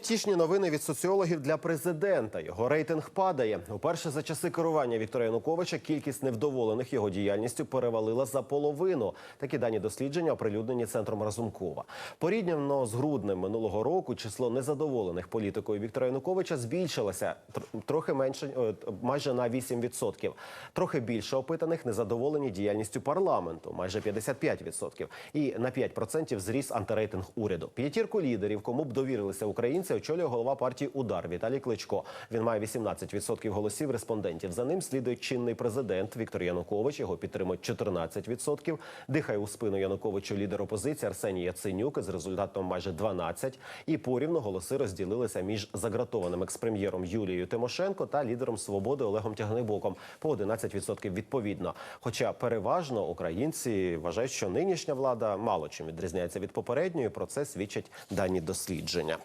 Втішні новини від соціологів для президента. Його рейтинг падає. Уперше за часи керування Віктора Януковича кількість невдоволених його діяльністю перевалила за половину. Такі дані дослідження оприлюднені центром Разумкова. Порівняно з груднем минулого року число незадоволених політикою Віктора Януковича збільшилося тр- трохи менше, е, майже на 8%. Трохи більше опитаних незадоволені діяльністю парламенту, майже 55%. І на 5% зріс антирейтинг уряду. П'ятірку лідерів, кому б довірилися українці, очолює голова партії Удар Віталій Кличко. Він має 18% голосів респондентів. За ним слідує чинний президент Віктор Янукович. Його підтримують 14%. Дихає у спину Януковичу лідер опозиції Арсеній Яценюк з результатом майже 12%. І порівну голоси розділилися між загратованим експрем'єром Юлією Тимошенко та лідером свободи Олегом Тягнебоком по 11% відповідно. Хоча переважно українці вважають, що нинішня влада мало чим відрізняється від попередньої. Про це свідчать дані дослідження.